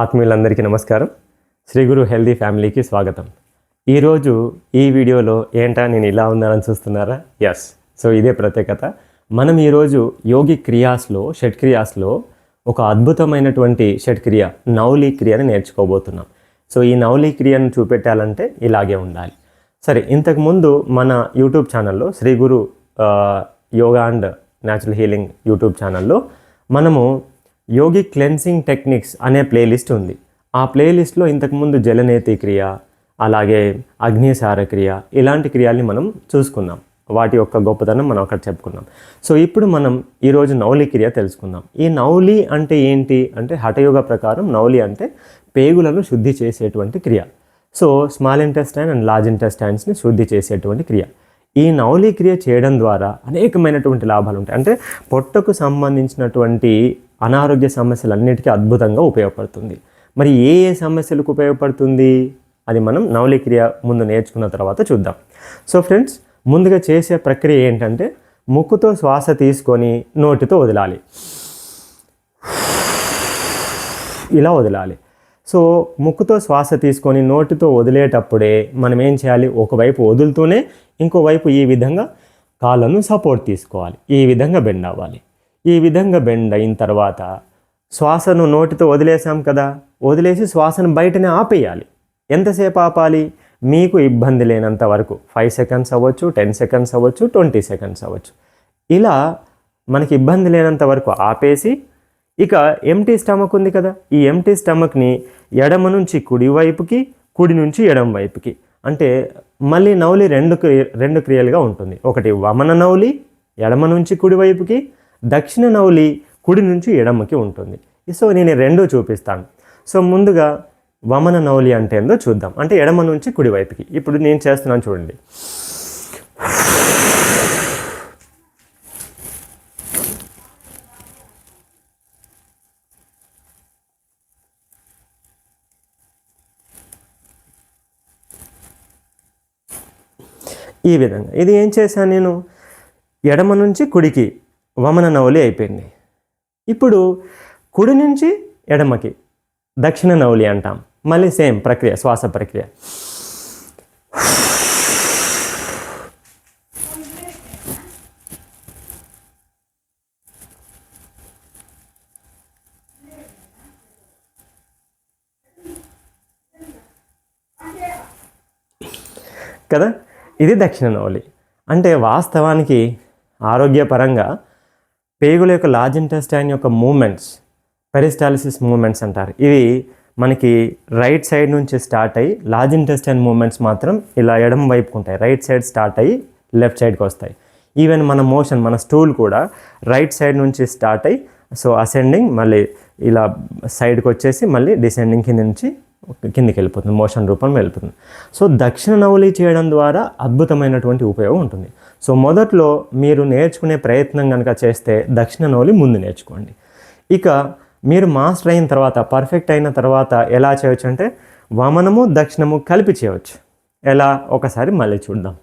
ఆత్మీయులందరికీ నమస్కారం. శ్రీ గురు హెల్దీ ఫ్యామిలీకి స్వాగతం. ఈరోజు ఈ వీడియోలో ఏంటా నేను ఇలా ఉన్నానని చూస్తున్నారా? ఎస్ సో ఇదే ప్రత్యేకత. మనం ఈరోజు యోగి క్రియాస్లో షట్ క్రియాస్లో ఒక అద్భుతమైనటువంటి షట్ క్రియ నౌలీ క్రియని నేర్చుకోబోతున్నాం. సో ఈ నౌలీ క్రియను చూపెట్టాలంటే ఇలాగే ఉండాలి. సరే ఇంతకుముందు మన యూట్యూబ్ ఛానల్లో Sri Guru yoga and natural healing YouTube ఛానల్లో మనము యోగి క్లెన్సింగ్ టెక్నిక్స్ అనే ప్లేలిస్ట్ ఉంది. ఆ ప్లేలిస్ట్లో ఇంతకుముందు జలనేతి క్రియ అలాగే అగ్నిసార క్రియ ఇలాంటి క్రియల్ని మనం చూసుకున్నాం వాటి యొక్క గొప్పతనం మనం అక్కడ చెప్పుకున్నాం సో ఇప్పుడు మనం ఈరోజు నౌలి క్రియ తెలుసుకుందాం. ఈ నౌలి అంటే ఏంటి? అంటే హఠయోగ ప్రకారం నౌలి అంటే పేగులను శుద్ధి చేసేటువంటి క్రియ. So small intestine and large ఇంటెస్టైన్స్ని శుద్ధి చేసేటువంటి క్రియ. ఈ నౌలి క్రియ చేయడం ద్వారా అనేకమైనటువంటి లాభాలు ఉంటాయి. అంటే పొట్టకు సంబంధించినటువంటి అనారోగ్య సమస్యలన్నిటికీ అద్భుతంగా ఉపయోగపడుతుంది. మరి ఏ ఏ సమస్యలకు ఉపయోగపడుతుంది? అది మనం నవలిక్రియ ముందు నేర్చుకున్న తర్వాత చూద్దాం. సో ఫ్రెండ్స్ ముందుగా చేసే ప్రక్రియ ఏంటంటే ముక్కుతో శ్వాస తీసుకొని నోటితో వదలాలి. ఇలా వదలాలి. సో ముక్కుతో శ్వాస తీసుకొని నోటితో వదిలేటప్పుడే మనం ఏం చేయాలి? ఒకవైపు వదులుతూనే ఇంకోవైపు ఈ విధంగా కాళ్ళను సపోర్ట్ తీసుకోవాలి. ఈ విధంగా బెండ్ అవ్వాలి. ఈ విధంగా బెండ్ అయిన తర్వాత శ్వాసను నోటితో వదిలేసాం కదా వదిలేసి శ్వాసను బయటనే ఆపేయాలి. ఎంతసేపు ఆపాలి? మీకు ఇబ్బంది లేనంత వరకు. ఫైవ్ సెకండ్స్ అవ్వచ్చు టెన్ సెకండ్స్ అవ్వచ్చు ట్వంటీ సెకండ్స్ అవ్వచ్చు. ఇలా మనకి ఇబ్బంది లేనంత వరకు ఆపేసి ఇక ఎంటీ స్టమక్ ఉంది కదా ఈ ఎంటీ స్టమక్ని ఎడమ నుంచి కుడి వైపుకి కుడి నుంచి ఎడమ వైపుకి. అంటే మళ్ళీ నౌలి రెండు క్రి రెండు క్రియలుగా ఉంటుంది. ఒకటి వమన నౌలి ఎడమ నుంచి కుడి వైపుకి దక్షిణ నౌలి కుడి నుంచి ఎడమకి ఉంటుంది. సో నేను రెండూ చూపిస్తాను. సో ముందుగా వమన నౌలి అంటే ఏందో చూద్దాం. అంటే ఎడమ నుంచి కుడివైపుకి ఇప్పుడు నేను చేస్తున్నాను చూడండి. ఈ విధంగా. ఇది ఏం చేశాను నేను? ఎడమ నుంచి కుడికి వమన నవలి అయిపోయింది. ఇప్పుడు కుడి నుంచి ఎడమకి దక్షిణ నవలి అంటాం. మళ్ళీ సేమ్ ప్రక్రియ శ్వాస ప్రక్రియ. కదా? ఇది దక్షిణ నవలి. అంటే వాస్తవానికి ఆరోగ్యపరంగా పేగుల యొక్క లార్జ్ ఇంటెస్టైన్ యొక్క మూమెంట్స్ పెరిస్టాలిసిస్ మూమెంట్స్ అంటారు. ఇవి మనకి రైట్ సైడ్ నుంచి స్టార్ట్ అయ్యి లార్జ్ ఇంటెస్టైన్ మూమెంట్స్ మాత్రం ఇలా ఎడమ వైపుకు ఉంటాయి. రైట్ సైడ్ స్టార్ట్ అయ్యి లెఫ్ట్ సైడ్కి వస్తాయి. ఈవెన్ మన మోషన్ మన స్టూల్ కూడా రైట్ సైడ్ నుంచి స్టార్ట్ అయ్యి సో అసెండింగ్ మళ్ళీ ఇలా సైడ్కి వచ్చేసి మళ్ళీ డిసెండింగ్ కింద నుంచి కిందికి వెళ్ళిపోతుంది మోషన్ రూపంలో వెళ్ళిపోతుంది. సో దక్షిణ నవలి చేయడం ద్వారా అద్భుతమైనటువంటి ఉపయోగం ఉంటుంది. సో మొదట్లో మీరు నేర్చుకునే ప్రయత్నం కనుక చేస్తే దక్షిణ నోలి ముందు నేర్చుకోండి. ఇక మీరు మాస్టర్ అయిన తర్వాత పర్ఫెక్ట్ అయిన తర్వాత ఎలా చేయొచ్చు అంటే వమనము దక్షిణము కలిపి చేయవచ్చు ఎలా? ఒకసారి మళ్ళీ చూద్దాం.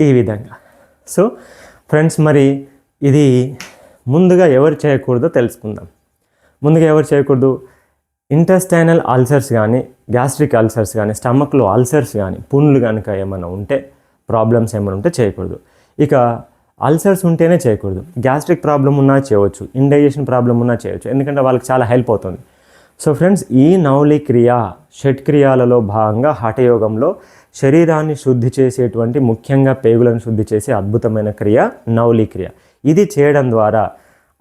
ఈ విధంగా. సో ఫ్రెండ్స్ మరి ఇది ముందుగా ఎవరు చేయకూడదో తెలుసుకుందాం. ముందుగా ఎవరు చేయకూడదు? ఇంటెస్టైనల్ అల్సర్స్ కానీ గ్యాస్ట్రిక్ అల్సర్స్ కానీ స్టమక్లో అల్సర్స్ కానీ పుండ్లు కనుక ఏమైనా ఉంటే ప్రాబ్లమ్స్ ఏమైనా ఉంటే చేయకూడదు. ఇక అల్సర్స్ ఉంటేనే చేయకూడదు. గ్యాస్ట్రిక్ ప్రాబ్లం ఉన్నా చేయవచ్చు. ఇండైజెషన్ ప్రాబ్లం ఉన్నా చేయవచ్చు. ఎందుకంటే వాళ్ళకి చాలా హెల్ప్ అవుతుంది. సో ఫ్రెండ్స్ ఈ నౌలి క్రియ షట్క్రియాలలో భాగంగా హఠయోగంలో శరీరాన్ని శుద్ధి చేసేటువంటి ముఖ్యంగా పేగులను శుద్ధి చేసే అద్భుతమైన క్రియ నౌలి క్రియ. ఇది చేయడం ద్వారా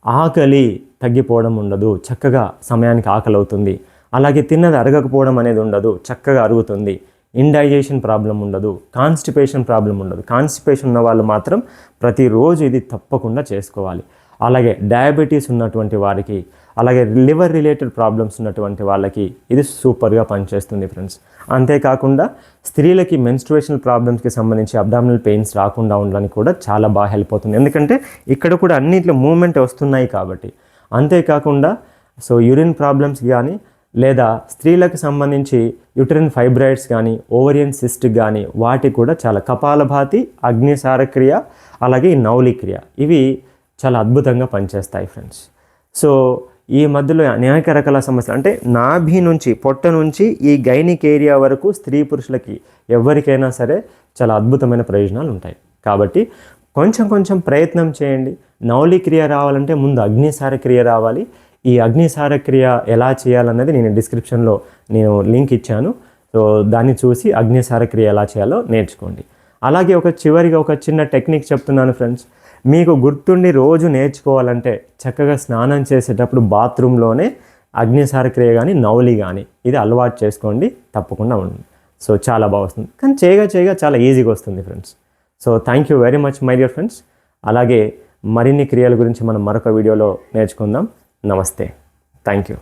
ఆకలి తగ్గిపోవడం ఉండదు చక్కగా సమయానికి ఆకలి అవుతుంది అలాగే తిన్నది అరగకపోవడం అనేది ఉండదు చక్కగా అరుగుతుంది. ఇండైజేషన్ ప్రాబ్లం ఉండదు కాన్స్టిపేషన్ ప్రాబ్లం ఉండదు. కాన్స్టిపేషన్ ఉన్న వాళ్ళు మాత్రం ప్రతిరోజు ఇది తప్పకుండా చేసుకోవాలి. అలాగే డయాబెటీస్ ఉన్నటువంటి వారికి అలాగే లివర్ రిలేటెడ్ ప్రాబ్లమ్స్ ఉన్నటువంటి వాళ్ళకి ఇది సూపర్గా పనిచేస్తుంది ఫ్రెండ్స్. అంతేకాకుండా స్త్రీలకి మెన్స్ట్రుయేషనల్ ప్రాబ్లమ్స్కి సంబంధించి అబ్డామినల్ పెయిన్స్ రాకుండా ఉండడానికి కూడా చాలా బాగా హెల్ప్ అవుతుంది. ఎందుకంటే ఇక్కడ కూడా అన్నింటిలో మూమెంట్ వస్తున్నాయి కాబట్టి. అంతేకాకుండా సో యూరిన్ ప్రాబ్లమ్స్ కానీ లేదా స్త్రీలకు సంబంధించి యూటరిన్ ఫైబ్రాయిడ్స్ కానీ ఓవరియన్ సిస్ట్ కానీ వాటికి కూడా చాలా కపాలభాతి అగ్నిసార క్రియ అలాగే నౌలిక్రియ. నౌలి క్రియ ఇవి చాలా అద్భుతంగా పనిచేస్తాయి ఫ్రెండ్స్ సో ఈ మధ్యలో అనేక రకాల సమస్యలు అంటే నాభి నుంచి పొట్ట నుంచి ఈ గైనిక్ ఏరియా వరకు స్త్రీ పురుషులకి ఎవరికైనా సరే చాలా అద్భుతమైన ప్రయోజనాలు ఉంటాయి. కాబట్టి కొంచెం కొంచెం ప్రయత్నం చేయండి. నౌలి క్రియ రావాలంటే ముందు అగ్నిసార క్రియ రావాలి. ఈ అగ్నిసార క్రియ ఎలా చేయాలన్నది నేను డిస్క్రిప్షన్లో నేను లింక్ ఇచ్చాను. సో దాన్ని చూసి అగ్నిసార క్రియ ఎలా చేయాలో నేర్చుకోండి. అలాగే ఒక చివరిగా ఒక చిన్న టెక్నిక్ చెప్తున్నాను ఫ్రెండ్స్ మీకు గుర్తుండి రోజు నేర్చుకోవాలంటే చక్కగా స్నానం చేసేటప్పుడు బాత్రూంలోనే అగ్నిసార క్రియ కానీ నౌలి కానీ ఇది అలవాటు చేసుకోండి తప్పకుండా ఉంటుంది సో చాలా బాగా వస్తుంది. కానీ చేయగా చేయగా చాలా ఈజీగా వస్తుంది friends. So thank you very much my dear friends అలాగే మరిన్ని క్రియల గురించి మనం మరొక వీడియోలో నేర్చుకుందాం. నమస్తే. Thank you